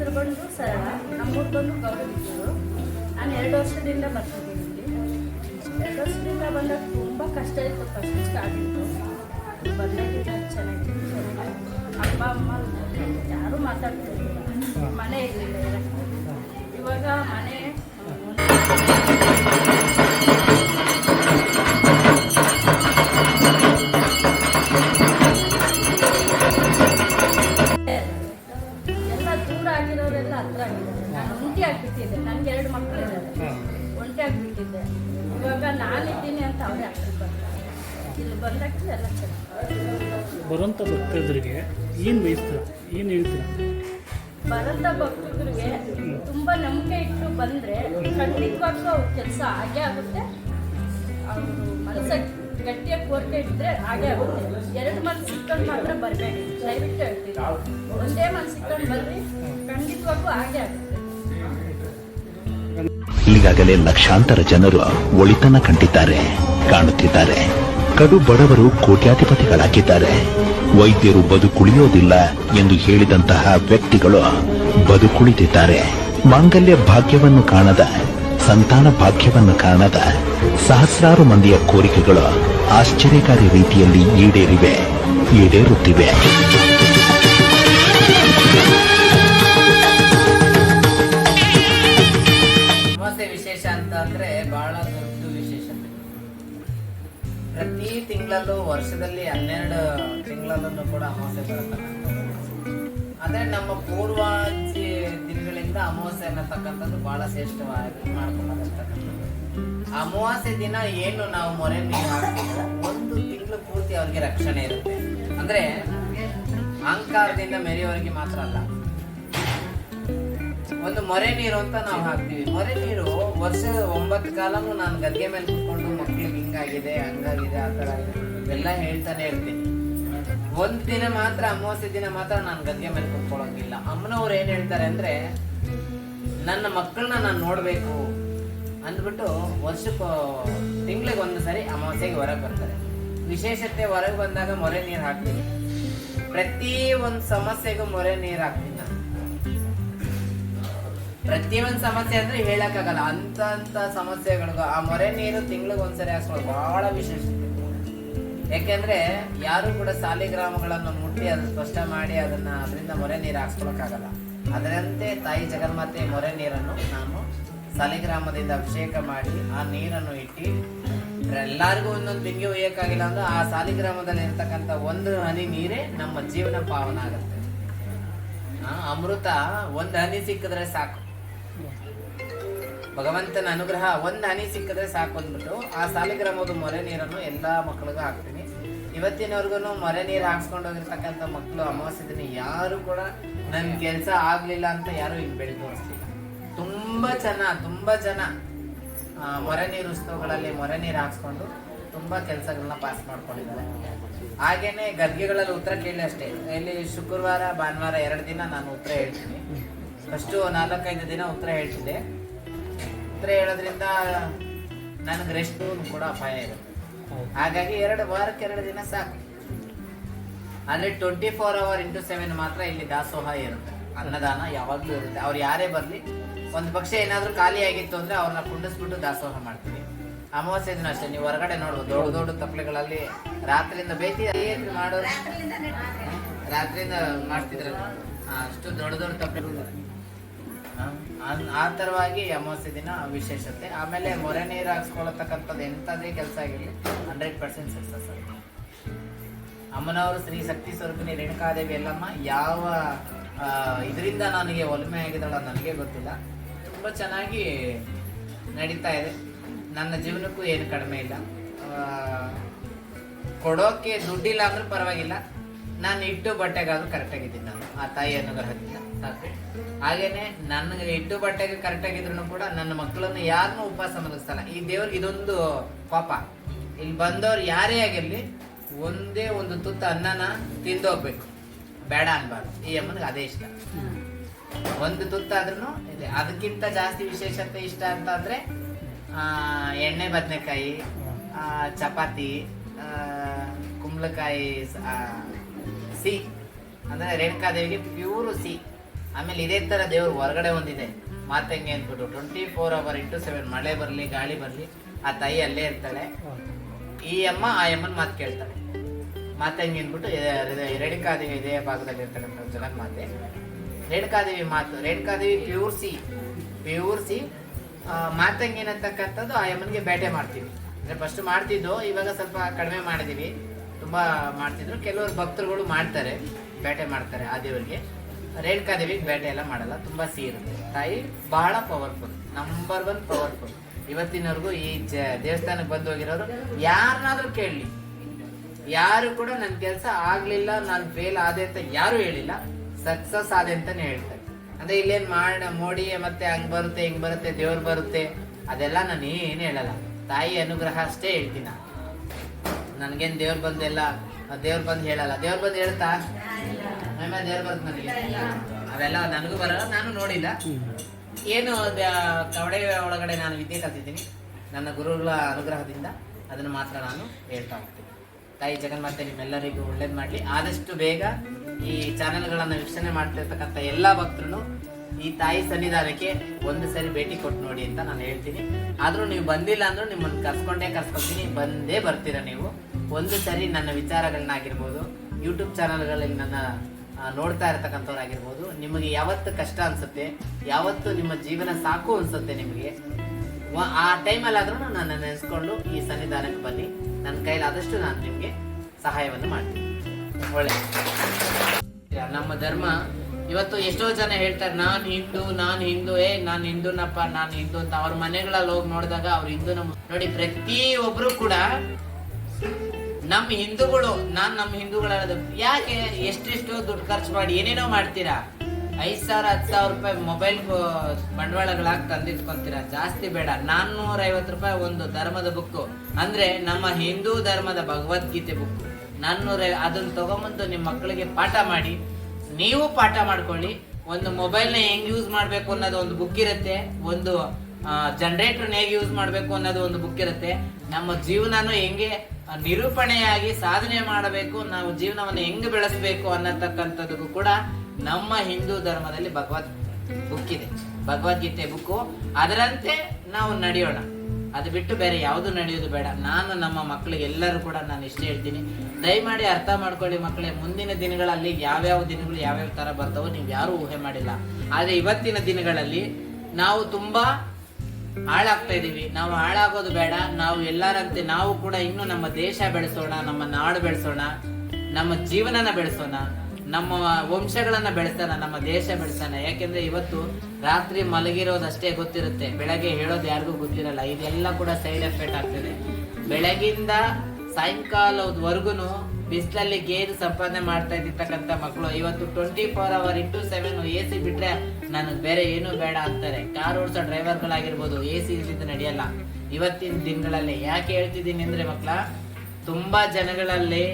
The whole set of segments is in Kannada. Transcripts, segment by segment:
ಹೆಸರು ಬಂದು ಸರಳ ನಮ್ಮೂರು ಬಂದು ಗೌರವಿದ್ರು ನಾನು ಎರಡು ವರ್ಷದಿಂದ ಬರ್ತಿದ್ದೀನಿ ಎರಡು ವರ್ಷದಿಂದ ಬಂದಾಗ ತುಂಬ ಕಷ್ಟ ಇತ್ತು ಫಸ್ಟ್ ಸ್ಟಾರ್ಟ್ ಇತ್ತು. ಚೆನ್ನಾಗಿತ್ತು. ಚೆನ್ನಾಗಿ ಚೆನ್ನಾಗಿ ಅಪ್ಪ, ಅಮ್ಮ, ಯಾರೂ ಮಾತಾಡ್ತಿರ್ಲಿಲ್ಲ. ಮನೆ ಇರಲಿಲ್ಲ ಇವಾಗ ಮನೆ ಹತ್ರ ಆಗಿದ್ದಾರೆ ನಾನು ಒಂಟಿ ಆಗ್ಬಿಟ್ಟಿದ್ದೆ. ನನಗೆ ಎರಡು ಮಕ್ಕಳು ಇದ್ದಾರೆ ಒಂಟಿ ಆಗ್ಬಿಟ್ಟಿದ್ದೆ. ಇವಾಗ ನಾನಿದ್ದೀನಿ ಅಂತ ಅವರೇ ಹತ್ರ ಬರ್ತಾರೆ ಇಲ್ಲಿ ಬಂದಾಗ ಎಲ್ಲ ಚೆನ್ನಾಗಿ ಬರೋಂಥ ಭಕ್ತರಿಗೆ ಏನು ಬಯಸ್ತಾರೆ ಏನು ಹೇಳ್ತೀರಾ? ಬರಂತ ಭಕ್ತರಿಗೆ ತುಂಬಾ ನಂಬಿಕೆ ಇಟ್ಟು ಬಂದ್ರೆ ಖಂಡಿತವಾಗ್ಲೂ ಅವ್ರ ಕೆಲಸ ಹಾಗೆ ಆಗುತ್ತೆ. ಅವರು ಮನಸ್ಸ ಗಟ್ಟಿಯಾಗಿ ಕೋರಿಕೆ ಇಟ್ಟಿದ್ರೆ ಹಾಗೆ ಆಗುತ್ತೆ. ಎರಡು ಮನ್ಸು ಇಟ್ಕೊಂಡು ಮಾತ್ರ ಬರಬೇಡಿ. ದಯವಿಟ್ಟು ಹೇಳ್ತೀನಿ. ಒಂದೇ ಮನ್ಸು ಇಟ್ಕೊಂಡು ಬರ್ರಿ. ಖಂಡಿತವಾಗೂ ಹಾಗೆ ಆಗುತ್ತೆ. ಈಗಾಗಲೇ ಲಕ್ಷಾಂತರ ಜನರು ಒಳಿತನ ಕಂಡಿದ್ದಾರೆ, ಕಾಣುತ್ತಿದ್ದಾರೆ. ಕಡು ಬಡವರು ಕೋಟ್ಯಾಧಿಪತಿಗಳಾಗಿದ್ದಾರೆ. ವೈದ್ಯರು ಬದುಕುಳಿಯೋದಿಲ್ಲ ಎಂದು ಹೇಳಿದಂತಹ ವ್ಯಕ್ತಿಗಳು ಬದುಕುಳಿದಿದ್ದಾರೆ. ಮಾಂಗಲ್ಯ ಭಾಗ್ಯವನ್ನು ಕಾಣದ, ಸಂತಾನ ಭಾಗ್ಯವನ್ನು ಕಾಣದ ಸಹಸ್ರಾರು ಮಂದಿಯ ಕೋರಿಕೆಗಳು ಆಶ್ಚರ್ಯಕಾರಿ ರೀತಿಯಲ್ಲಿ ಈಡೇರಿವೆ, ಈಡೇರುತ್ತಿವೆ. ಅಮಾವಾಸ್ಯೆ ವಿಶೇಷ ಅಂತ ಅಂದ್ರೆ ಬಹಳ ದೊಡ್ಡ ವಿಶೇಷತೆ ಪ್ರತಿ ತಿಂಗಳಲ್ಲೂ ವರ್ಷದಲ್ಲಿ ಹನ್ನೆರಡು ತಿಂಗಳಲ್ಲೂ ಕೂಡ ಅಮಾವಾಸ್ಯೆ ಬರುತ್ತೆ. ಅದೇ ನಮ್ಮ ಪೂರ್ವಾಜಿ ದಿನಗಳಿಂದ ಅಮಾವಾಸ್ಯೆ ಅನ್ನತಕ್ಕಂಥದ್ದು ಬಹಳ ಶ್ರೇಷ್ಠವಾಗಿ ಮಾಡ್ಕೊಂಡಿರ್ತಕ್ಕಂಥದ್ದು ಅಮಾವಾಸ್ಯೆ ದಿನ ಏನು ನಾವು ಮೊರೆ ನೀರು ರಕ್ಷಣೆ ಇರುತ್ತೆ. ಅಂದ್ರೆ ಅಹಂಕಾರದಿಂದ ಮೆರೆಯವರಿಗೆ ಮಾತ್ರ ಅಲ್ಲ. ಒಂದು ಮೊರೆ ನೀರು ಅಂತ ನಾವು ಹಾಕ್ತೀವಿ. ಮೊರೆ ನೀರು ವರ್ಷದ ಒಂಬತ್ತು ಕಾಲನು ನಾನು ಗದ್ದೆ ಮೇಲೆ ಕುತ್ಕೊಂಡು ಮಕ್ಳಿಗೆ ಹಿಂಗಾಗಿದೆ, ಹಂಗಾಗಿದೆ, ಆ ಥರ ಇವೆಲ್ಲ ಹೇಳ್ತಾನೆ ಇರ್ತೀನಿ. ಒಂದ್ ದಿನ ಮಾತ್ರ, ಅಮಾವಾಸ್ಯೆ ದಿನ ಮಾತ್ರ ನಾನು ಗದ್ದೆ ಮೇಲೆ ಕುತ್ಕೊಳ್ಳೋಂಗಿಲ್ಲ. ಅಮ್ಮನವ್ರು ಏನ್ ಹೇಳ್ತಾರೆ ಅಂದ್ರೆ, ನನ್ನ ಮಕ್ಕಳನ್ನ ನಾನು ನೋಡ್ಬೇಕು ಅಂದ್ಬಿಟ್ಟು ವರ್ಷಕ್ಕೆ ತಿಂಗಳಿಗೆ ಒಂದು ಸರಿ ಅಮಾವಾಸ್ಯೆಗೆ ಹೊರಗೆ ಬರ್ತಾರೆ. ವಿಶೇಷತೆ ಹೊರಗೆ ಬಂದಾಗ ಮೊರೆ ನೀರು ಹಾಕ್ತೀನಿ ಪ್ರತಿ ಒಂದು ಸಮಸ್ಯೆಗೂ ಮೊರೆ ನೀರು ಹಾಕ್ತೀನಿ ನಾನು. ಪ್ರತಿಯೊಂದು ಸಮಸ್ಯೆ ಅಂದ್ರೆ ಹೇಳಕ್ಕಾಗಲ್ಲ. ಅಂತ ಅಂತ ಸಮಸ್ಯೆಗಳಿಗೂ ಆ ಮೊರೆ ನೀರು ತಿಂಗಳಿಗೆ ಒಂದ್ಸರಿ ಹಾಕ್ಸ್ಕೊಳ್ಳೋದು ಬಹಳ ವಿಶೇಷತೆ. ಯಾಕೆಂದ್ರೆ ಯಾರು ಕೂಡ ಸಾಲಿಗ್ರಾಮಗಳನ್ನು ಮುಟ್ಟಿ ಅದನ್ನ ಸ್ಪಷ್ಟ ಮಾಡಿ ಅದನ್ನ ಅದರಿಂದ ಮೊರೆ ನೀರು ಹಾಕ್ಸ್ಕೊಳಕ್ಕಾಗಲ್ಲ. ಅದರಂತೆ ತಾಯಿ ಜಗನ್ಮಾತೆ ಮೊರೆ ನೀರನ್ನು ನಾನು ಸಾಲಿಗ್ರಾಮದಿಂದ ಅಭಿಷೇಕ ಮಾಡಿ ಆ ನೀರನ್ನು ಇಟ್ಟು ಎಲ್ಲರಿಗೂ ಒಂದೊಂದು ಬಿಂಗೆ ಒಯ್ಯಕ್ಕಾಗಿಲ್ಲ ಅಂದ್ರೆ ಆ ಸಾಲಿಗ್ರಾಮದಲ್ಲಿ ಇರ್ತಕ್ಕಂಥ ಒಂದು ಹನಿ ನೀರೇ ನಮ್ಮ ಜೀವನ ಪಾವನ ಆಗುತ್ತೆ. ಅಮೃತ ಒಂದು ಹನಿ ಸಿಕ್ಕಿದ್ರೆ ಸಾಕು. ಭಗವಂತನ ಅನುಗ್ರಹ ಒಂದು ಹನಿ ಸಿಕ್ಕಿದ್ರೆ ಸಾಕು ಅಂದ್ಬಿಟ್ಟು ಆ ಸಾಲಿಗ್ರಾಮದ ಮೊರೆ ನೀರನ್ನು ಎಲ್ಲ ಮಕ್ಕಳಿಗೂ ಹಾಕ್ತೀನಿ. ಇವತ್ತಿನವರೆಗೂ ಮೊರೆ ನೀರು ಹಾಕ್ಸ್ಕೊಂಡು ಹೋಗಿರ್ತಕ್ಕಂಥ ಮಕ್ಕಳು ಅಮಾವಾಸ್ಯ ದಿನ ಯಾರು ಕೂಡ ನನ್ನ ಕೆಲಸ ಆಗ್ಲಿಲ್ಲ ಅಂತ ಯಾರು ಹಿಂಗೆ ಬೆಳೆದು ತೋರಿಸ್ತಿಲ್ಲ ತುಂಬಾ ಜನ ತುಂಬಾ ಜನ. ಮೊರೆ ನೀರು ಉತ್ಸವಗಳಲ್ಲಿ ಮೊರೆ ನೀರು ಹಾಕ್ಸ್ಕೊಂಡು ತುಂಬಾ ಕೆಲಸಗಳನ್ನ ಪಾಸ್ ಮಾಡ್ಕೊಂಡಿದ್ದಾರೆ. ಹಾಗೇನೆ ಗದ್ಗೆಗಳಲ್ಲಿ ಉತ್ತರ ಕೇಳಿ ಅಷ್ಟೇ. ಇಲ್ಲಿ ಶುಕ್ರವಾರ, ಭಾನುವಾರ ಎರಡು ದಿನ ನಾನು ಉತ್ತರ ಹೇಳ್ತೀನಿ. ಫಸ್ಟು ನಾಲ್ಕೈದು ದಿನ ಉತ್ತರ ಹೇಳ್ತಿದ್ದೆ. ಉತ್ತರ ಹೇಳೋದ್ರಿಂದ ನನಗೆ ರೆಸ್ಟ್ ಕೂಡ ಅಪಾಯ ಇರುತ್ತೆ. ಹಾಗಾಗಿ ಎರಡು ವಾರಕ್ಕೆ ಎರಡು ದಿನ ಸಾಕು. ಅಂದ್ರೆ twenty four hour into seven ಮಾತ್ರ ಇಲ್ಲಿ ದಾಸೋಹ ಇರುತ್ತೆ. ಅನ್ನದಾನ ಯಾವಾಗಲೂ ಇರುತ್ತೆ. ಅವ್ರು ಯಾರೇ ಬರ್ಲಿ ಒಂದು ಪಕ್ಷ ಏನಾದರೂ ಖಾಲಿ ಆಗಿತ್ತು ಅಂದ್ರೆ ಅವ್ರನ್ನ ಕುಂಡಿಸ್ಬಿಟ್ಟು ದಾಸೋಹ ಮಾಡ್ತೀವಿ. ಅಮಾವಾಸ್ಯೆ ದಿನ ಅಷ್ಟೇ ನೀವು ಹೊರಗಡೆ ನೋಡುವ ದೊಡ್ಡ ದೊಡ್ಡ ತಪ್ಪಲೆಗಳಲ್ಲಿ ರಾತ್ರಿಯಿಂದ ಬೇತಿ ಏನ್ ಮಾಡೋರು ರಾತ್ರಿಯಿಂದ ಮಾಡ್ತಿದ್ರು ಅಷ್ಟು ದೊಡ್ಡ ದೊಡ್ಡ ತಪ್ಪಲೆಗಳು ಆ, ತರವಾಗಿ ಅಮಾವಾಸ್ಯೆ ದಿನ ವಿಶೇಷತೆ. ಆಮೇಲೆ ಮೊರೆ ನೀರು ಹಾಕ್ಸ್ಕೊಳತಕ್ಕಂಥದ್ದು ಎಂಥದೇ ಕೆಲಸ ಆಗಿರಲಿ ಹಂಡ್ರೆಡ್ ಪರ್ಸೆಂಟ್ ಸಕ್ಸಸ್ ಆಗುತ್ತೆ. ಅಮ್ಮನವರು ಶ್ರೀ ಶಕ್ತಿ ಸ್ವರೂಪಿನಿ ರೇಣುಕಾದೇವಿ ಎಲ್ಲಮ್ಮ ಯಾವ ಇದರಿಂದ ನನಗೆ ಒಲಮೆ ಆಗಿದ್ದಾಳ ನನಗೆ ಗೊತ್ತಿಲ್ಲ. ತುಂಬ ಚೆನ್ನಾಗಿ ನಡೀತಾ ಇದೆ. ನನ್ನ ಜೀವನಕ್ಕೂ ಏನು ಕಡಿಮೆ ಇಲ್ಲ. ಕೊಡೋಕ್ಕೆ ಕೊಡೋಕೆ ದುಡ್ಡಿಲ್ಲ ಅಂದ್ರೂ ಪರವಾಗಿಲ್ಲ. ನಾನು ಇಟ್ಟು ಬಟ್ಟೆಗಾದ್ರೂ ಕರೆಕ್ಟಾಗಿದ್ದೀನಿ ನಾನು. ಆ ತಾಯಿ ಅನುಗ್ರಹದಿಂದ ಸಾಕು. ಹಾಗೇನೆ ನನಗೆ ಇಟ್ಟು ಬಟ್ಟೆಗೆ ಕರೆಕ್ಟಾಗಿದ್ರು ಕೂಡ ನನ್ನ ಮಕ್ಕಳನ್ನು ಯಾರನ್ನೂ ಉಪವಾಸ ಮಲಗಿಸಲ್ಲ ಈ ದೇವ್ರಿಗೆ ಇದೊಂದು ಪಾಪ. ಇಲ್ಲಿ ಬಂದವ್ರು ಯಾರೇ ಆಗಿರಲಿ ಒಂದೇ ಒಂದು ತುತ್ತ ಅನ್ನನ ತಿಂದೋಗ್ಬೇಕು. ಬೇಡ ಅನ್ಬಾರ್ದು. ಈ ಅಮ್ಮನಿಗೆ ಅದೇ ಇಷ್ಟ. ಒಂದು ತುತ್ತಾದ್ರೂ ಇದೆ. ಅದಕ್ಕಿಂತ ಜಾಸ್ತಿ ವಿಶೇಷತೆ ಇಷ್ಟ ಅಂತ ಅಂದ್ರೆ ಆ, ಎಣ್ಣೆ ಬದನೆಕಾಯಿ ಚಪಾತಿ ಕುಂಬಳಕಾಯಿ ಸಿಹಿ. ಅಂದ್ರೆ ರೇಣುಕಾದೇವಿಗೆ ಪ್ಯೂರ್ ಸಿಹಿ. ಆಮೇಲೆ ಇದೇ ತರ ದೇವ್ರ ಹೊರಗಡೆ ಒಂದಿದೆ. ಮಾತಂಗೆ ಅಂದ್ಬಿಟ್ಟು twenty four hour into seven ಮಳೆ ಬರಲಿ ಗಾಳಿ ಬರಲಿ ಆ ತಾಯಿ ಅಲ್ಲೇ ಇರ್ತಾಳೆ. ಈ ಅಮ್ಮ ಆ ಅಮ್ಮನ ಮಾತು ಕೇಳ್ತಾಳೆ. ಮಾತಂಗಿ ಅಂದ್ಬಿಟ್ಟು ರೇಣುಕಾ ರೇಣುಕಾದೇವಿ ಇದೇ ಭಾಗದಲ್ಲಿ ಇರ್ತಕ್ಕಂಥ ಜಗನ್ಮಾತೆ ರೇಣುಕಾದೇವಿ ಮಾತು. ರೇಣುಕಾದೇವಿ ಪ್ಯೂರ್ ಸಿ ಪ್ಯೂರ್ ಸಿ ಮಾತಂಗಿ ಅನ್ನತಕ್ಕಂಥದ್ದು ಆ ಯಮನ್ಗೆ ಬೇಟೆ ಮಾಡ್ತೀವಿ. ಅಂದ್ರೆ ಫಸ್ಟ್ ಮಾಡ್ತಿದ್ದು, ಇವಾಗ ಸ್ವಲ್ಪ ಕಡಿಮೆ ಮಾಡಿದೀವಿ. ತುಂಬಾ ಮಾಡ್ತಿದ್ರು. ಕೆಲವರು ಭಕ್ತರುಗಳು ಮಾಡ್ತಾರೆ, ಬೇಟೆ ಮಾಡ್ತಾರೆ ಆ ದೇವರಿಗೆ ರೇಣುಕಾದೇವಿಗೆ ಬೇಟೆ ಎಲ್ಲ ಮಾಡಲ್ಲ, ತುಂಬಾ ಸಿ ತಾಯಿ ಬಹಳ ಪವರ್ಫುಲ್ ನಂಬರ್ ಒನ್ ಪವರ್ಫುಲ್ ಇವತ್ತಿನವರೆಗೂ ಈ ಜ, ದೇವಸ್ಥಾನಕ್ಕೆ ಬಂದು ಹೋಗಿರೋರು ಯಾರನ್ನಾದ್ರೂ ಕೇಳಲಿ. ಯಾರು ಕೂಡ ನನ್ನ ಕೆಲಸ ಆಗಲಿಲ್ಲ, ನಾನು ಫೇಲ್ ಆದೆ ಅಂತ ಯಾರು ಹೇಳಿಲ್ಲ. ಸಕ್ಸಸ್ ಆದೆ ಅಂತಾನೆ ಹೇಳ್ತಾರೆ. ಅಂದ್ರೆ ಇಲ್ಲೇನ್ ಮಾಡ, ಮೋಡಿ, ಮತ್ತೆ ಹಂಗ್ ಬರುತ್ತೆ, ಹಿಂಗ್ ಬರುತ್ತೆ, ದೇವ್ರು ಬರುತ್ತೆ, ಅದೆಲ್ಲ ನಾನು ಏನು ಹೇಳಲ್ಲ. ತಾಯಿ ಅನುಗ್ರಹ ಅಷ್ಟೇ ಹೇಳ್ತೀನಿ ನಾನು. ನನ್ಗೇನ್ ದೇವ್ರು ಬಂದೆಲ್ಲ, ದೇವ್ರು ಬಂದು ಹೇಳಲ್ಲ. ದೇವ್ರು ಬಂದು ಹೇಳ್ತಾ? ಆಮೇಲೆ ದೇವ್ರು ಬಂದು ನನಗೆ. ಅವೆಲ್ಲ ನನಗೂ ಬರಲ್ಲ, ನಾನು ನೋಡಿಲ್ಲ. ಏನು ಕವಡೆ ಒಳಗಡೆ ನಾನು ವಿದ್ಯೆ ಕಲ್ತಿದ್ದೀನಿ. ನನ್ನ ಗುರುಗಳ ಅನುಗ್ರಹದಿಂದ ಅದನ್ನು ಮಾತ್ರ ನಾನು ಹೇಳ್ತಾ ಹೋಗ್ತೀನಿ. ತಾಯಿ ಜಗನ್ಮಾತೆ ನಿಮ್ಮೆಲ್ಲರಿಗೂ ಒಳ್ಳೇದು ಮಾಡಲಿ. ಆದಷ್ಟು ಬೇಗ ಈ ಚಾನೆಲ್ಗಳನ್ನು ವೀಕ್ಷಣೆ ಮಾಡ್ತಿರ್ತಕ್ಕಂಥ ಎಲ್ಲ ಭಕ್ತರು ಈ ತಾಯಿ ಸನ್ನಿಧಾನಕ್ಕೆ ಒಂದು ಸರಿ ಭೇಟಿ ಕೊಟ್ಟು ನೋಡಿ ಅಂತ ನಾನು ಹೇಳ್ತೀನಿ. ಆದರೂ ನೀವು ಬಂದಿಲ್ಲ ಅಂದರೂ ನಿಮ್ಮನ್ನು ಕರ್ಸ್ಕೊಂಡೇ ಕರ್ಸ್ಕೊತೀನಿ ಬಂದೇ ಬರ್ತೀರ ನೀವು. ಒಂದು ಸರಿ ನನ್ನ ವಿಚಾರಗಳನ್ನಾಗಿರ್ಬೋದು ಯೂಟ್ಯೂಬ್ ಚಾನಲ್ಗಳಲ್ಲಿ ನನ್ನ ನೋಡ್ತಾ ಇರತಕ್ಕಂಥವ್ರಾಗಿರ್ಬೋದು, ನಿಮಗೆ ಯಾವತ್ತು ಕಷ್ಟ ಅನಿಸುತ್ತೆ, ಯಾವತ್ತು ನಿಮ್ಮ ಜೀವನ ಸಾಕು ಅನಿಸುತ್ತೆ ನಿಮಗೆ ಆ ಟೈಮಲ್ಲಾದ್ರೂ ನನ್ನ ನೆನೆಸ್ಕೊಂಡು ಈ ಸನ್ನಿಧಾನಕ್ಕೆ ಬನ್ನಿ. ನನ್ನ ಕೈಲಾದಷ್ಟು ನಾನು ನಿಮಗೆ ಸಹಾಯವನ್ನು ಮಾಡ್ತೀನಿ. ಒಳ್ಳೆ. ನಮ್ಮ ಧರ್ಮ, ಇವತ್ತು ಎಷ್ಟೋ ಜನ ಹೇಳ್ತಾರೆ, ನಾನು ಹಿಂದೂ ನಾನು ಹಿಂದೂ, ಏ, ನಾನು ಹಿಂದೂನಪ್ಪ, ನಾನು ಹಿಂದೂ ಅಂತ. ಅವ್ರ ಮನೆಗಳಲ್ಲಿ ಹೋಗಿ ನೋಡಿದಾಗ ಅವ್ರ ಹಿಂದೂ ನಮ್ಮ ನೋಡಿ ಪ್ರತಿ ಒಬ್ರು ಕೂಡ ನಮ್ಮ ಹಿಂದೂಗಳು, ನಾನು ನಮ್ಮ ಹಿಂದೂಗಳ ಯಾಕೆ ಎಷ್ಟೆಷ್ಟು ದುಡ್ಡು ಖರ್ಚು ಮಾಡಿ ಏನೇನೋ ಮಾಡ್ತೀರಾ? ಐದ್ ಸಾವಿರ, ಹತ್ತು ಸಾವಿರ ರೂಪಾಯಿ ಮೊಬೈಲ್ ಬಂಡವಾಳಗಳಾಗಿ ತಂದಿಟ್ಕೊಂತೀರಾ. ಜಾಸ್ತಿ ಬೇಡ. ನಾನ್ನೂರ ಐವತ್ತು ರೂಪಾಯಿ ಒಂದು ಧರ್ಮದ ಬುಕ್ ಅಂದ್ರೆ ನಮ್ಮ ಹಿಂದೂ ಧರ್ಮದ ಭಗವದ್ಗೀತೆ ಬುಕ್ ನಾನ್ನೂರ ಅದನ್ನ ತಗೊಂಬಂದು ನಿಮ್ಮ ಮಕ್ಕಳಿಗೆ ಪಾಠ ಮಾಡಿ. ನೀವು ಪಾಠ ಮಾಡ್ಕೊಳ್ಳಿ. ಒಂದು ಮೊಬೈಲ್ನ ಹೆಂಗ್ ಯೂಸ್ ಮಾಡ್ಬೇಕು ಅನ್ನೋದು ಒಂದು ಬುಕ್ ಇರುತ್ತೆ. ಒಂದು ಜನರೇಟರ್ನ ಹೇಗೆ ಯೂಸ್ ಮಾಡಬೇಕು ಅನ್ನೋದು ಒಂದು ಬುಕ್ ಇರುತ್ತೆ. ನಮ್ಮ ಜೀವನನು ಹೆಂಗೆ ನಿರೂಪಣೆಯಾಗಿ ಸಾಧನೆ ಮಾಡಬೇಕು, ನಾವು ಜೀವನವನ್ನು ಹೆಂಗೆ ಬೆಳೆಸಬೇಕು ಅನ್ನತಕ್ಕಂಥದ್ದು ಕೂಡ ನಮ್ಮ ಹಿಂದೂ ಧರ್ಮದಲ್ಲಿ ಭಗವದ್ ಬುಕ್ ಇದೆ ಭಗವದ್ಗೀತೆ ಬುಕ್ಕು. ಅದರಂತೆ ನಾವು ನಡೆಯೋಣ. ಅದು ಬಿಟ್ಟು ಬೇರೆ ಯಾವುದು ನಡೆಯೋದು ಬೇಡ. ನಾನು ನಮ್ಮ ಮಕ್ಕಳಿಗೆ ಎಲ್ಲರೂ ಕೂಡ ನಾನು ಇಷ್ಟ ಹೇಳ್ತೀನಿ. ದಯಮಾಡಿ ಅರ್ಥ ಮಾಡ್ಕೊಳ್ಳಿ ಮಕ್ಕಳೇ, ಮುಂದಿನ ದಿನಗಳಲ್ಲಿ ಯಾವ್ಯಾವ ದಿನಗಳು ಯಾವ್ಯಾವ ತರ ಬರ್ತಾವೋ ನೀವು ಯಾರು ಊಹೆ ಮಾಡಿಲ್ಲ. ಆದರೆ ಇವತ್ತಿನ ದಿನಗಳಲ್ಲಿ ನಾವು ತುಂಬಾ ಹಾಳಾಗ್ತಾ ಇದೀವಿ. ನಾವು ಹಾಳಾಗೋದು ಬೇಡ. ನಾವು ಎಲ್ಲರಂತೆ ನಾವು ಕೂಡ ಇನ್ನು ನಮ್ಮ ದೇಶ ಬೆಳೆಸೋಣ, ನಮ್ಮ ನಾಡು ಬೆಳೆಸೋಣ, ನಮ್ಮ ಜೀವನನ ಬೆಳೆಸೋಣ. ನಮ್ಮ ವಂಶಗಳನ್ನ ಬೆಳೆಸ್ತಾನೆ, ನಮ್ಮ ದೇಶ ಬೆಳೆಸ್ತಾನೆ. ಯಾಕೆಂದ್ರೆ ಇವತ್ತು ರಾತ್ರಿ ಮಲಗಿರೋದಷ್ಟೇ ಗೊತ್ತಿರುತ್ತೆ. ಬೆಳಗ್ಗೆ ಹೇಳೋದು ಯಾರಿಗೂ ಗೊತ್ತಿರಲ್ಲ. ಇದೆಲ್ಲ ಕೂಡ ಸೈಡ್ ಎಫೆಕ್ಟ್ ಆಗ್ತದೆ. ಬೆಳಗಿಂದ ಸಾಯಂಕಾಲದವರೆಗೂ ಬಿಸಿಲಲ್ಲಿ ಗೇದು ಸಂಪಾದನೆ ಮಾಡ್ತಾ ಇದ್ದಿರ್ತಕ್ಕಂಥ ಮಕ್ಕಳು ಇವತ್ತು twenty four hour into seven A C ಬಿಟ್ರೆ ನನಗೆ ಬೇರೆ ಏನು ಬೇಡ ಅಂತಾರೆ. ಕಾರ್ ಓಡಿಸೋ ಡ್ರೈವರ್ಗಳಾಗಿರ್ಬೋದು ಎ ಸಿ ಇಲ್ಲಿಂದ ನಡೆಯಲ್ಲ. ಇವತ್ತಿನ ದಿನಗಳಲ್ಲಿ. ಯಾಕೆ ಹೇಳ್ತಿದ್ದೀನಿ ಅಂದ್ರೆ ಮಕ್ಕಳ ತುಂಬಾ ಜನಗಳಲ್ಲಿ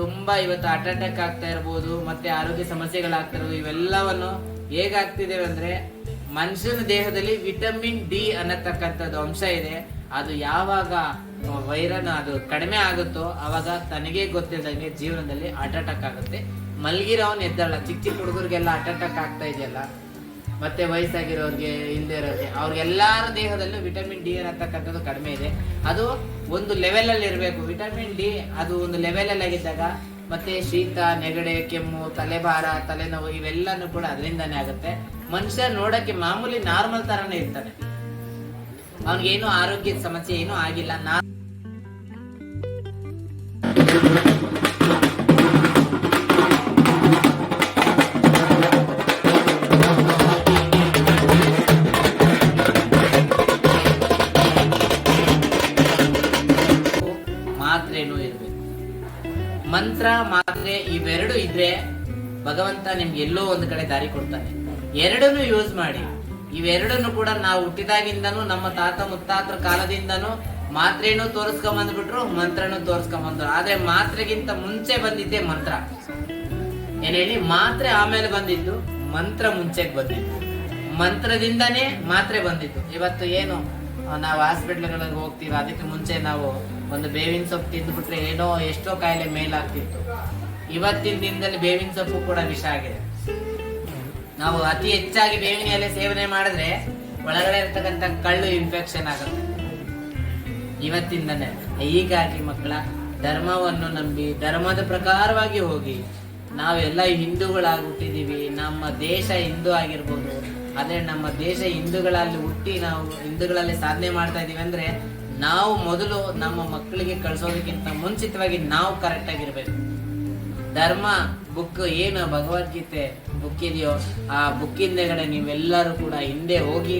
ತುಂಬಾ ಇವತ್ತು ಹಾರ್ಟ್ ಅಟ್ಯಾಕ್ ಆಗ್ತಾ ಇರ್ಬೋದು, ಮತ್ತೆ ಆರೋಗ್ಯ ಸಮಸ್ಯೆಗಳಾಗ್ತಾ ಇರ್ಬೋದು, ಇವೆಲ್ಲವನ್ನು ಹೇಗಾಗ್ತಿದ್ದೇವೆ ಅಂದ್ರೆ ಮನುಷ್ಯನ ದೇಹದಲ್ಲಿ ವಿಟಮಿನ್ ಡಿ ಅನ್ನತಕ್ಕಂಥದ್ದು ಅಂಶ ಇದೆ. ಅದು ಯಾವಾಗ ವೈರನ್ ಅದು ಕಡಿಮೆ ಆಗುತ್ತೋ ಅವಾಗ ತನಗೇ ಗೊತ್ತಿಲ್ಲದಂಗೆ ಜೀವನದಲ್ಲಿ ಹಾರ್ಟ್ ಅಟ್ಯಾಕ್ ಆಗುತ್ತೆ. ಮಲಗಿರೋನ್ ಎದ್ದಲ್ಲ ಚಿಕ್ಕ ಚಿಕ್ಕ ಹುಡುಗರಿಗೆಲ್ಲ ಹಾರ್ಟ್ ಅಟ್ಯಾಕ್ ಆಗ್ತಾ ಇದೆಯಲ್ಲ ಮತ್ತೆ ವಯಸ್ಸಾಗಿರೋರಿಗೆ ಇಲ್ಲದೆ ಇರೋರಿಗೆ, ಅವ್ರಿಗೆಲ್ಲರ ದೇಹದಲ್ಲೂ ವಿಟಮಿನ್ ಡಿ ಅನ್ನತಕ್ಕಂಥದ್ದು ಕಡಿಮೆ ಇದೆ. ಅದು ಒಂದು ಲೆವೆಲಲ್ಲಿ ಇರಬೇಕು. ವಿಟಮಿನ್ ಡಿ ಅದು ಒಂದು ಲೆವೆಲಲ್ಲಿ ಆಗಿದ್ದಾಗ ಮತ್ತೆ ಶೀತ, ನೆಗಡೆ, ಕೆಮ್ಮು, ತಲೆಭಾರ, ತಲೆನೋವು ಇವೆಲ್ಲನೂ ಕೂಡ ಅದರಿಂದಾನೇ ಆಗುತ್ತೆ. ಮನುಷ್ಯ ನೋಡಕ್ಕೆ ಮಾಮೂಲಿ ನಾರ್ಮಲ್ ತರಾನೇ ಇರ್ತಾನೆ. ಅವ್ನಿಗೇನು ಆರೋಗ್ಯದ ಸಮಸ್ಯೆ ಏನೂ ಆಗಿಲ್ಲ. ನಾ ಮಾತ್ರೆ ಇವೆರಡು ಇದ್ರೆ ಭಗವಂತ ನಿಮ್ಗೆ ಎಲ್ಲೋ ಒಂದು ಕಡೆ ದಾರಿ ಕೊಡ್ತಾನೆ. ಎರಡನ್ನು ಯೂಸ್ ಮಾಡಿ. ಇವೆರಡನ್ನು ಕೂಡ ನಾವು ಹುಟ್ಟಿದಾಗಿಂದನು, ನಮ್ಮ ತಾತ ಮುತ್ತಾತರ ಕಾಲದಿಂದನೂ ಮಾತ್ರೇನು ತೋರಿಸ್ಕೊಂಬಂದ್ಬಿಟ್ರು, ಮಂತ್ರನು ತೋರಿಸ್ಕೊಂಬಂದ್ರು. ಆದ್ರೆ ಮಾತ್ರೆಗಿಂತ ಮುಂಚೆ ಬಂದಿದ್ದೆ ಮಂತ್ರ. ಏನ್ ಹೇಳಿ? ಮಾತ್ರೆ ಆಮೇಲೆ ಬಂದಿದ್ದು, ಮಂತ್ರ ಮುಂಚೆಗೆ ಬಂದಿದ್ದು. ಮಂತ್ರದಿಂದನೇ ಮಾತ್ರೆ ಬಂದಿದ್ದು. ಇವತ್ತು ಏನು, ನಾವು ಹಾಸ್ಪಿಟ್ಲ್ಗಳಿಗೆ ಹೋಗ್ತೀವಿ, ಅದಕ್ಕೆ ಮುಂಚೆ ನಾವು ಒಂದು ಬೇವಿನ ಸೊಪ್ಪು ತಿಂದ್ಬಿಟ್ರೆ ಏನೋ ಎಷ್ಟೋ ಕಾಯಿಲೆ ಮೇಲಾಗ್ತಿತ್ತು. ಇವತ್ತಿನ ದಿನದಲ್ಲಿ ಬೇವಿನ ಸೊಪ್ಪು ಕೂಡ ವಿಷ ಆಗಿದೆ. ನಾವು ಅತಿ ಹೆಚ್ಚಾಗಿ ಬೇವಿನ ಎಲೆ ಸೇವನೆ ಮಾಡಿದ್ರೆ ಒಳಗಡೆ ಇರ್ತಕ್ಕಂಥ ಕಳ್ಳು ಇನ್ಫೆಕ್ಷನ್ ಆಗುತ್ತೆ. ಇವತ್ತಿಂದನೇ ಹೀಗಾಗಿ ಮಕ್ಕಳ, ಧರ್ಮವನ್ನು ನಂಬಿ, ಧರ್ಮದ ಪ್ರಕಾರವಾಗಿ ಹೋಗಿ ನಾವೆಲ್ಲ ಹಿಂದೂಗಳಾಗುತ್ತಿದ್ದೀವಿ ನಮ್ಮ ದೇಶ ಹಿಂದೂ ಆಗಿರ್ಬೋದು, ಆದರೆ ನಮ್ಮ ದೇಶ ಹಿಂದೂಗಳಲ್ಲಿ ಹುಟ್ಟಿ ನಾವು ಹಿಂದೂಗಳಲ್ಲಿ ಸಾಧನೆ ಮಾಡ್ತಾ ಇದೀವಿ ಅಂದ್ರೆ ನಾವು ಮೊದಲು ನಮ್ಮ ಮಕ್ಕಳಿಗೆ ಕಳಿಸೋದಕ್ಕಿಂತ ಮುಂಚಿತವಾಗಿ ನಾವು ಕರೆಕ್ಟ್ ಆಗಿರ್ಬೇಕು. ಧರ್ಮ ಬುಕ್ ಏನು ಭಗವದ್ಗೀತೆ ಬುಕ್ ಇದೆಯೋ ಆ ಬುಕ್ ಹಿಂದೆಗಡೆ ನೀವೆಲ್ಲರೂ ಕೂಡ ಹಿಂದೆ ಹೋಗಿ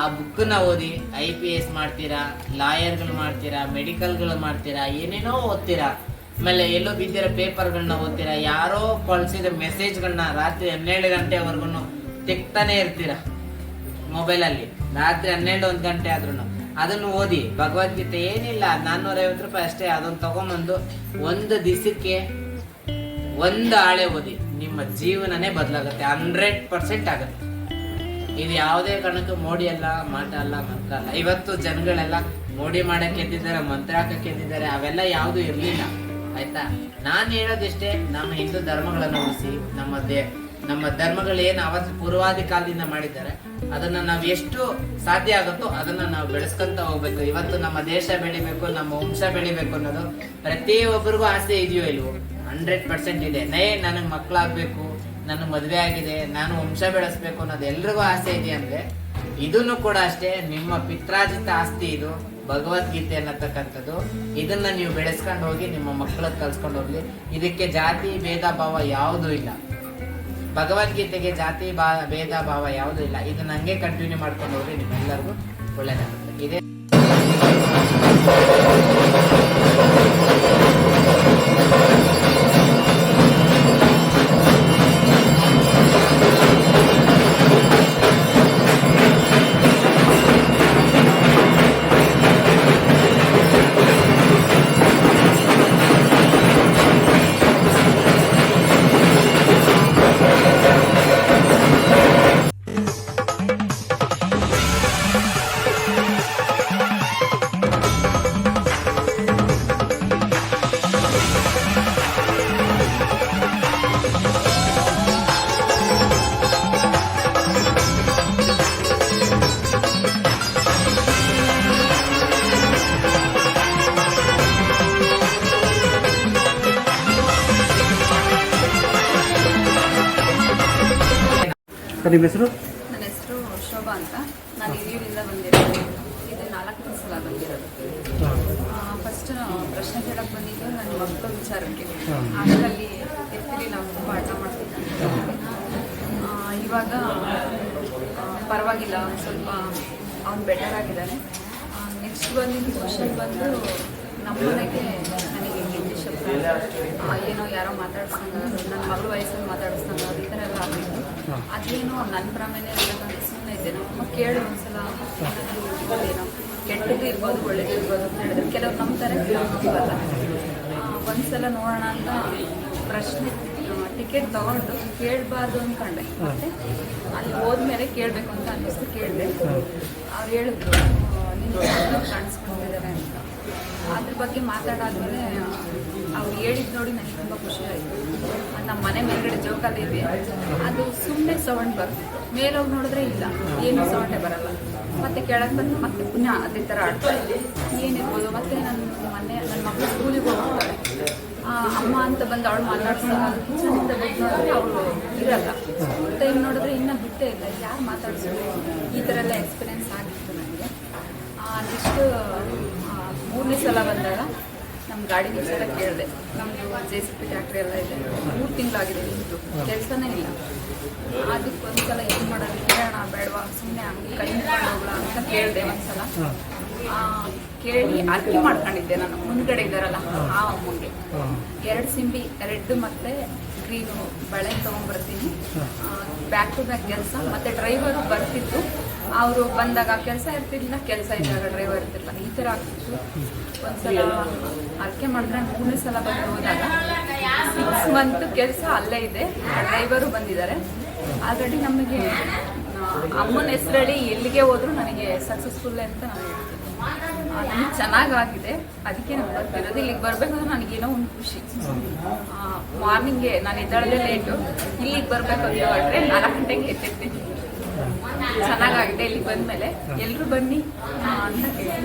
ಆ ಬುಕ್ಕನ್ನ ಓದಿ ಐ ಪಿ ಎಸ್ ಮಾಡ್ತೀರಾ, ಲಾಯರ್ಗಳು ಮಾಡ್ತೀರಾ, ಮೆಡಿಕಲ್ಗಳು ಮಾಡ್ತೀರಾ, ಏನೇನೋ ಓದ್ತೀರಾ. ಆಮೇಲೆ ಎಲ್ಲೋ ಬಿದ್ದಿರೋ ಪೇಪರ್ಗಳನ್ನ ಓದ್ತೀರಾ, ಯಾರೋ ಕಳಿಸಿದ ಮೆಸೇಜ್ಗಳನ್ನ ರಾತ್ರಿ ಹನ್ನೆರಡು ಗಂಟೆವರೆಗೂ ತೆಗ್ತಾನೆ ಇರ್ತೀರಾ ಮೊಬೈಲಲ್ಲಿ. ರಾತ್ರಿ ಹನ್ನೆರಡು ಒಂದು ಗಂಟೆ ಆದ್ರೂ ಅದನ್ನು ಓದಿ. ಭಗವದ್ಗೀತೆ ಏನಿಲ್ಲ ನಾನ್ನೂರ ಐವತ್ತು ರೂಪಾಯಿ ಅಷ್ಟೇ, ಅದನ್ನು ತಗೊಂಬಂದು ಒಂದು ದಿವಸಕ್ಕೆ ಒಂದು ಹಾಳೆ ಓದಿ, ನಿಮ್ಮ ಜೀವನನೇ ಬದಲಾಗುತ್ತೆ ಹಂಡ್ರೆಡ್ ಪರ್ಸೆಂಟ್ ಆಗುತ್ತೆ. ಇದು ಯಾವುದೇ ಕಾರಣಕ್ಕೂ ಮೋಡಿ ಅಲ್ಲ, ಮಾಟ ಅಲ್ಲ, ಮಂತ್ರ ಅಲ್ಲ. ಇವತ್ತು ಜನಗಳೆಲ್ಲ ಮೋಡಿ ಮಾಡಕ್ಕೆ ಎದ್ದಿದ್ದಾರೆ, ಮಂತ್ರ ಹಾಕಕ್ಕೆ ಎದ್ದಿದ್ದಾರೆ, ಅವೆಲ್ಲ ಯಾವುದು ಇರಲಿಲ್ಲ. ಆಯ್ತಾ? ನಾನು ಹೇಳೋದಿಷ್ಟೇ, ನಮ್ಮ ಹಿಂದೂ ಧರ್ಮಗಳನ್ನು ಉಳಿಸಿ, ನಮ್ಮ ದೇ, ನಮ್ಮ ಧರ್ಮಗಳು ಏನು ಅವತ್ತು ಪೂರ್ವಾದಿ ಕಾಲದಿಂದ ಮಾಡಿದ್ದಾರೆ, ಅದನ್ನ ನಾವು ಎಷ್ಟು ಸಾಧ್ಯ ಆಗುತ್ತೋ ಅದನ್ನ ನಾವು ಬೆಳೆಸ್ಕೊಂತ ಹೋಗ್ಬೇಕು. ಇವತ್ತು ನಮ್ಮ ದೇಶ ಬೆಳಿಬೇಕು, ನಮ್ಮ ವಂಶ ಬೆಳಿಬೇಕು ಅನ್ನೋದು ಪ್ರತಿಯೊಬ್ಬರಿಗೂ ಆಸೆ ಇದೆಯೋ ಇಲ್ವೋ? ಹಂಡ್ರೆಡ್ ಪರ್ಸೆಂಟ್ ಇದೆ. ನೈ, ನನಗೆ ಮಕ್ಕಳಾಗಬೇಕು ನನ್ನ ಮದುವೆ ಆಗಿದೆ, ನಾನು ವಂಶ ಬೆಳೆಸ್ಬೇಕು ಅನ್ನೋದು ಎಲ್ರಿಗೂ ಆಸೆ ಇದೆ ಅಂದ್ರೆ, ಇದನ್ನು ಕೂಡ ಅಷ್ಟೇ ನಿಮ್ಮ ಪಿತ್ರಾಜಿತ ಆಸ್ತಿ ಇದು, ಭಗವದ್ಗೀತೆ ಅನ್ನತಕ್ಕಂಥದ್ದು. ಇದನ್ನ ನೀವು ಬೆಳೆಸ್ಕೊಂಡು ಹೋಗಿ, ನಿಮ್ಮ ಮಕ್ಕಳಿಗೆ ಕಲ್ಸ್ಕೊಂಡು ಹೋಗ್ಲಿ. ಇದಕ್ಕೆ ಜಾತಿ, ಭೇದ, ಭಾವ ಯಾವುದೂ ಇಲ್ಲ. ಭಗವದ್ಗೀತೆಗೆ ಜಾತಿ, ಭಾ, ಭೇದ, ಭಾವ ಯಾವುದೂ ಇಲ್ಲ. ಇದನ್ನ ಹಂಗೆ ಕಂಟಿನ್ಯೂ ಮಾಡ್ಕೊಂಡು ಹೋಗಿ ನಿಮ್ಮೆಲ್ಲರಿಗೂ ಒಳ್ಳೇದಾಗುತ್ತೆ. ಇದೇ ಸರ್ ನಿಮ್ಮ ಹೆಸರು? ನನ್ನ ಹೆಸರು ಶೋಭಾ ಅಂತ. ನಾನು ಹಿರಿಯೂರಿಂದ ಬಂದಿರೋದು. ಇದು ನಾಲ್ಕನೇ ಸಲ ಬಂದಿರೋದು. ಫಸ್ಟ್ ಪ್ರಶ್ನೆ ಕೇಳಕ್ಕೆ ಬಂದಿದ್ದು ನನ್ನ ಮಕ್ಕಳ ವಿಚಾರಕ್ಕೆ. ಅದರಲ್ಲಿ ಎತ್ತಿರಿ ನಾವು ತುಂಬ ಆಟ ಮಾಡ್ತಿದ್ದೆ ಇವಾಗ ಪರವಾಗಿಲ್ಲ ಸ್ವಲ್ಪ ಅವ್ನು ಬೆಟರ್ ಆಗಿದ್ದಾನೆ. ನೆಕ್ಸ್ಟ್ ಬಂದಿದ್ದು ಕ್ವಶನ್ ಬಂದು ನಮ್ಮ ಮನೆಗೆ ನನಗೆ ಇಂಗ್ಲೀಷ್ ಏನೋ ಯಾರೋ ಮಾತಾಡ್ಸಂಗ ನನ್ನ ಮಗಳ ವಯಸ್ಸಲ್ಲಿ ಮಾತಾಡಿಸ್ದಂಗ ಈ ಥರ ಎಲ್ಲ ಆಗಿತ್ತು ಅದೇನೋ ನನ್ನ ಭ್ರಮೆನೇ ಇರಬೇಕಂತ ಸುಮ್ಮನೆ ಇದ್ದೆ. ನಮ್ಮ ಕೇಳಿ ಒಂದ್ಸಲ, ಏನೋ ಕೆಟ್ಟದ್ದು ಇರ್ಬೋದು, ಒಳ್ಳೇದು ಇರ್ಬೋದು ಅಂತ ಹೇಳಿದ್ರೆ. ಕೆಲವ್ರು ನಂಬ್ತಾರೆ ನಂಬಲ್ಲ ಒಂದ್ಸಲ ನೋಡೋಣ ಅಂತ ಪ್ರಶ್ನೆ ಟಿಕೆಟ್ ತಗೊಂಡು ಕೇಳಬಾರ್ದು ಅಂದ್ಕೊಂಡೆ ಮತ್ತೆ ಅಲ್ಲಿ ಹೋದ್ಮೇಲೆ ಕೇಳಬೇಕು ಅಂತ ಅನ್ನಿಸ್ತು, ಕೇಳಿದೆ. ಅವ್ರು ಹೇಳಿದ್ರು ನಿನ್ನ ಕಾಣಿಸ್ಕೊಂಡಿದ್ದಾರೆ ಅಂತ. ಅದ್ರ ಬಗ್ಗೆ ಮಾತಾಡಾದ್ಮೇಲೆ ಅವ್ರು ಹೇಳಿದ್ ನೋಡಿ ನನಗೆ ತುಂಬ ಖುಷಿ ಆಯಿತು. ನಮ್ಮ ಮನೆ ಮೇಲ್ಗಡೆ ಜೋಕಾಲಿ ಇದೆ ಅದು ಸುಮ್ಮನೆ ಸೌಂಡ್ ಬರುತ್ತೆ ಮೇಲೋಗಿ ನೋಡಿದ್ರೆ ಇಲ್ಲ, ಏನು ಸೌಂಡೇ ಬರಲ್ಲ. ಮತ್ತೆ ಕೆಳಗೆ ಬಂದು ಮತ್ತೆ ಪುನಃ ಅದೇ ಥರ ಆಡ್ತಾಯಿದ್ದೆ ಏನಿರ್ಬೋದು, ಮತ್ತೆ ನನ್ನ ಮನೆ, ನನ್ನ ಮಕ್ಕಳು ಸ್ಕೂಲಿಗೆ ಹೋಗ್ತಾರೆ ಅಮ್ಮ ಅಂತ ಬಂದು ಅವಳು ನೋಡಿದ್ರೆ ಅವಳು ಇರಲ್ಲ. ಟೈಮ್ ನೋಡಿದ್ರೆ ಇನ್ನೂ ಬಿಟ್ಟೇ ಇಲ್ಲ. ಯಾರು ಮಾತಾಡ್ಸೋದು? ಈ ಥರ ಎಲ್ಲ ಎಕ್ಸ್ಪೀರಿಯೆನ್ಸ್ ಆಗಿತ್ತು ನನಗೆ. ನೆಕ್ಸ್ಟ್ ಮೂರನೇ ಸಲ ಬಂದಾಗ ನಮ್ಮ ಗಾಡಿ ವಿಚಾರ ಕೇಳಿದೆ. ನಮ್ಮದು ಜೆ ಸಿ ಪಿ ಟ್ಯಾಕ್ಟ್ರಿ ಎಲ್ಲ ಇದೆ. ಮೂರು ತಿಂಗಳಾಗಿದೆ ನಿಮ್ಮದು ಕೆಲಸನೇ ಇಲ್ಲ. ಅದಕ್ಕೊಂದ್ಸಲ ಏನು ಮಾಡೋದು? ಕೇಳೋಣ ಬೇಡವಾ? ಸುಮ್ಮನೆ ಹಂಗೆ ಕೈ ಮಾಡೋಲ್ಲ ಹೋಗ್ಲಾ ಅಂತ ಕೇಳಿದೆ ಒಂದ್ಸಲ. ಕೇಳಿ ಅರ್ಕೆ ಮಾಡ್ಕೊಂಡಿದ್ದೆ ನಾನು. ಮುಂದ್ಗಡೆ ಇದ್ದಾರಲ್ಲ ಆ ಅಮ್ಮಗೆ. ಎರಡು ಸಿಂಬಿ ರೆಡ್ ಮತ್ತೆ ಗ್ರೀನು. ಬಳೆ ತೊಗೊಂಡ್ಬರ್ತೀನಿ. ಬ್ಯಾಕ್ ಟು ಬ್ಯಾಕ್ ಕೆಲಸ. ಮತ್ತೆ ಡ್ರೈವರು ಬರ್ತಿತ್ತು ಅವರು ಬಂದಾಗ ಕೆಲಸ ಇರ್ತಿರ್ಲಿಲ್ಲ ಕೆಲಸ ಇದ್ದಾಗ ಡ್ರೈವರ್ ಇರ್ತಿರ್ಲಿಲ್ಲ ಈ ಥರ ಆಗ್ತಿತ್ತು. ಒಂದ್ಸಲ ಅರ್ಕೆ ಮಾಡಿದ್ರೆ ಮೂರನೇ ಸಲ ಬಂದು ಹೋದಾಗ ಸಿಕ್ಸ್ ಮಂತ್ ಕೆಲಸ ಅಲ್ಲೇ ಇದೆ. ಡ್ರೈವರು ಬಂದಿದ್ದಾರೆ. ಆಲ್ರೆಡಿ ನಮಗೆ ಅಮ್ಮನ ಹೆಸರಲ್ಲಿ ಎಲ್ಲಿಗೆ ಹೋದ್ರು ನನಗೆ ಸಕ್ಸಸ್ಫುಲ್ ಅಂತ ನಾನು ಚೆನ್ನಾಗಾಗಿದೆ. ಅದಕ್ಕೆ ನಾನು ಬರ್ತಿರೋದು. ಇಲ್ಲಿಗೆ ಬರ್ಬೇಕಂದ್ರೆ ನನಗೇನೋ ಒಂದು ಖುಷಿ. ಮಾರ್ನಿಂಗ್ಗೆ ನಾನು ಎದ್ದಾಳದೇ ಲೇಟು ಇಲ್ಲಿಗೆ ಬರ್ಬೇಕು ಅಂತ ನಾಲ್ಕು ಗಂಟೆಗೆ ಎತ್ತಿರ್ತೀನಿ ಚೆನ್ನಾಗಾಗಿದೆ. ಇಲ್ಲಿ ಬಂದ್ಮೇಲೆ ಎಲ್ಲರೂ ಬನ್ನಿ ಅಂತ